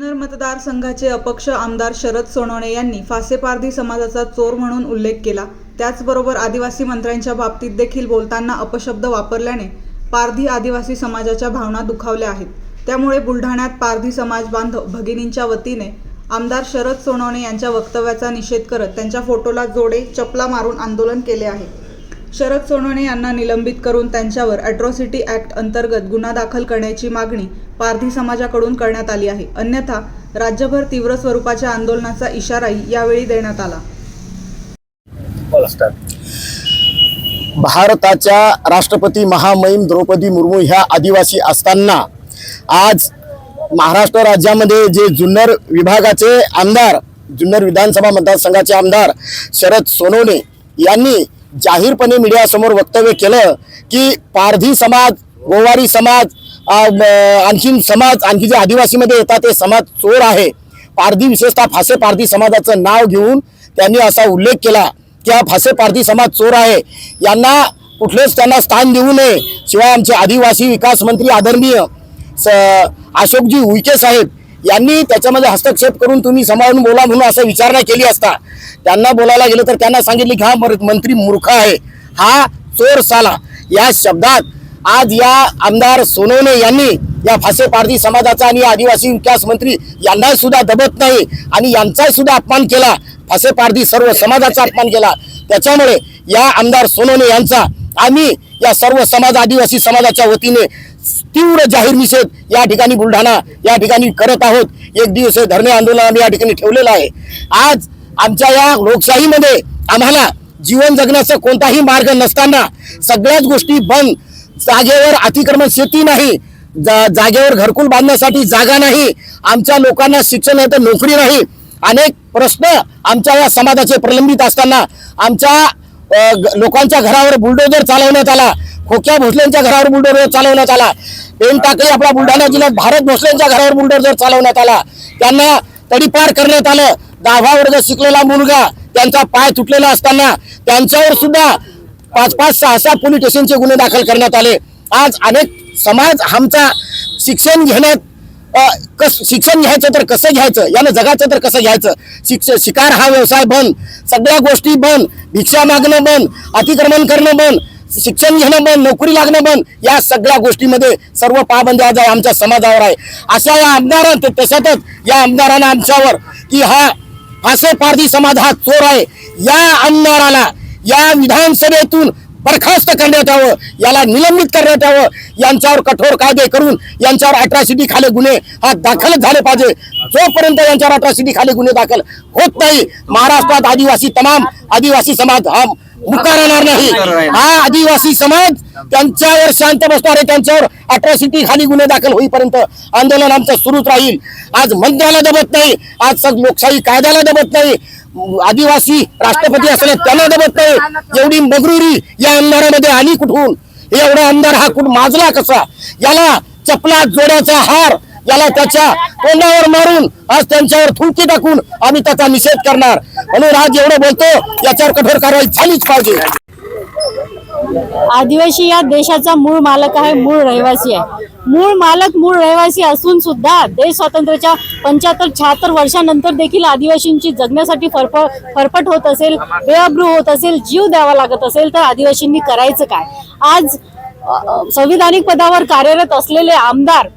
जुन्नर मतदारसंघाचे अपक्ष आमदार शरद सोनवणे यांनी फासेपारधी समाजाचा चोर म्हणून उल्लेख केला. त्याचबरोबर आदिवासी मंत्र्यांच्या बाबतीत देखील बोलताना अपशब्द वापरल्याने पारधी आदिवासी समाजाच्या भावना दुखावल्या आहेत. त्यामुळे बुलढाण्यात पारधी समाज बांधव भगिनींच्या वतीने आमदार शरद सोनवणे यांच्या वक्तव्याचा निषेध करत त्यांच्या फोटोला जोडे चपला मारून आंदोलन केले आहे. शरद सोनवणे यांना निलंबित करून त्यांच्यावर अॅट्रॉसिटी ॲक्ट अंतर्गत गुन्हा दाखल करण्याची मागणी पारधी समाजाकडून करण्यात आली आहे. अन्यथा राज्यभर तीव्र स्वरूपाच्या आंदोलनाचा इशाराही यावेळी देण्यात आला. भारताच्या राष्ट्रपती महामहिम द्रौपदी मुर्मू ह्या आदिवासी असताना आज महाराष्ट्र राज्यामध्ये जे जुन्नर विभागाचे आमदार जुन्नर विधानसभा मतदारसंघाचे आमदार शरद सोनवणे यांनी जाहीरपणे मीडियासमोर वक्तव्य केलं की पारधी समाज गोवारी समाज आणखीन समाज आणखी जे आदिवासीमध्ये येतात ते समाज चोर आहे. पारधी विशेषतः फासे पारधी समाजाचं नाव घेऊन त्यांनी असा उल्लेख केला की हा फासे पारधी समाज चोर आहे. यांना कुठलेच त्यांना स्थान देऊ नये. शिवाय आमचे आदिवासी विकास मंत्री आदरणीय स अशोकजी उईके साहेब यांनी त्याच्यामध्ये हस्तक्षेप करून तुम्ही सांभाळून बोला म्हणून असं विचारणा केली असता. त्यांना बोलायला गेलं तर त्यांना सांगितले की हा मर- मंत्री मूर्ख आहे. हा चोर साला या शब्दात आज या आमदार सोनवणे यांनी या फासे पारधी समाजाचा आणि आदिवासी विकास मंत्री यांना सुद्धा दबत नाही आणि यांचा सुद्धा अपमान केला. फासे पारधी सर्व समाजाचा अपमान केला. त्याच्यामुळे या आमदार सोनवणे यांचा आम्ही या सर्व समाज आदिवासी समाजाच्या वतीने तीव्र जाहीर निषेध या ठिकाणी बुलढाणा या ठिकाणी करत आहोत. एक दिवसीय धरणे आंदोलन आम्ही या ठिकाणी ठेवलेलं आहे. आज आमच्या या लोकशाहीमध्ये आम्हाला जीवन जगण्याचा कोणताही मार्ग नसताना सगळ्याच गोष्टी बंद जागेवर अतिक्रमण शेती नाही जा जागेवर घरकुल बांधण्यासाठी जागा नाही आमच्या लोकांना शिक्षण आहे तर नोकरी नाही. अनेक प्रश्न आमच्या या समाजाचे प्रलंबित असताना आमच्या लोकांच्या घरावर बुलडोजर चालवण्यात आला. खोक्या भोसलेंच्या घरावर बुलडोजर चालवण्यात आला. पेन टाकळी आपला बुलढाणा जिल्ह्यात भारत भोसलेंच्या घरावर बुलडोजर चालवण्यात आला. त्यांना तडीपार करण्यात आलं. दहावा वर्ग शिकलेला मुलगा त्यांचा पाय तुटलेला असताना त्यांच्यावर सुद्धा पाच पाच सहा सहा पोलीस स्टेशनचे गुन्हे दाखल करण्यात आले. आज अनेक समाज आमचा शिक्षण घेण्यात कस शिक्षण घ्यायचं तर कसं घ्यायचं? यानं जगायचं तर कसं घ्यायचं? शिक्ष शिकार हा व्यवसाय बंद. सगळ्या गोष्टी बंद. भिक्षा मागणं बंद. अतिक्रमण करणं बंद. शिक्षण घेणं बंद नोकरी लागणं बंद या सगळ्या गोष्टीमध्ये सर्व पाबंदी आज आमच्या समाजावर आहे. अशा या आमदारांत तशातच या आमदारानं आमच्यावर की हा फासे पारधी समाज हा चोर आहे. या आमदाराला या विधानसभेतून बरखास्त करण्यात यावं याला निलंबित करण्यात यावं यांच्यावर कठोर कायदे करून यांच्यावर अट्रॉसिटी खाली गुन्हे हा दाखल झाले पाहिजे. जोपर्यंत यांच्यावर अट्रॉसिटी खाली गुन्हे दाखल होत नाही महाराष्ट्रात आदिवासी तमाम आदिवासी समाज हा मुका राहणार नाही हा आदिवासी समाज त्यांच्यावर शांत बसणार आहे त्यांच्यावर अट्रॉसिटी खाली गुन्हे दाखल होईपर्यंत आंदोलन आमचं सुरूच राहील. आज मंत्र्याला दबत नाही आज सग लोकशाही कायद्याला दबत नाही आदिवासी राष्ट्रपती असले त्यांना दबत नाही. एवढी मगरुरी या आमदारामध्ये आली कुठून? हे एवढा आमदार हा कुठं माजला कसा? याला चपला जोड्याचा हार त्याला त्याच्या तोंडावर मारून आज त्यांच्यावर थुंकी टाकून आम्ही त्याचा निषेध करणार. म्हणून आज एवढं बोलतो याच्यावर कठोर कारवाई झालीच पाहिजे. आदिवासी या देशाचा मूळ मालक आहे मूळ रहिवासी आहे. मूळ मालक मूळ रहिवासी असून सुद्धा देश स्वातंत्र्याच्या पंच्याहत्तर शहात्तर वर्षानंतर देखील आदिवासींची जगण्यासाठी फरफ फरफट होत असेल बेअब्रू होत असेल जीव द्यावा लागत असेल तर आदिवासींनी करायचं काय? आज संविधानिक पदावर कार्यरत असलेले आमदार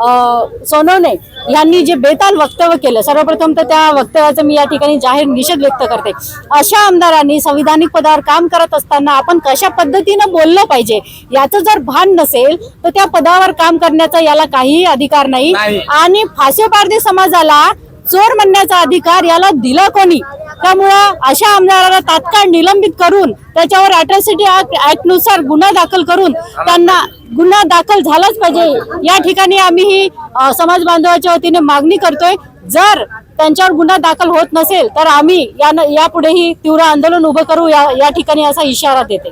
सोनवणे यांनी जे बेताल वक्तव्य केलं सर्वप्रथम तर त्या वक्तव्याचा मी या ठिकाणी जाहीर निषेध व्यक्त करते. अशा आमदारांनी संविधानिक पदावर काम करत असताना आपण कशा पद्धतीनं बोललं पाहिजे? याचं जर भान नसेल तर त्या पदावर काम करण्याचा याला काहीही अधिकार नाही. आणि फासेपारधी समाजाला चोर म्हणण्याचा अधिकार याला दिला कोणी? त्यामुळं अशा आमदाराला तात्काळ निलंबित करून त्याच्यावर अट्रॉसिटी ऍक्टनुसार गुन्हा दाखल करून त्यांना गुन्हा दाखल झालाच पाहिजे. या ठिकाणी आम्ही ही समाज बांधवाच्या वतीने मागणी करतोय जर त्यांच्यावर गुन्हा दाखल होत नसेल तर आम्ही यापुढेही तीव्र आंदोलन उभं करू या या ठिकाणी असा इशारा देते.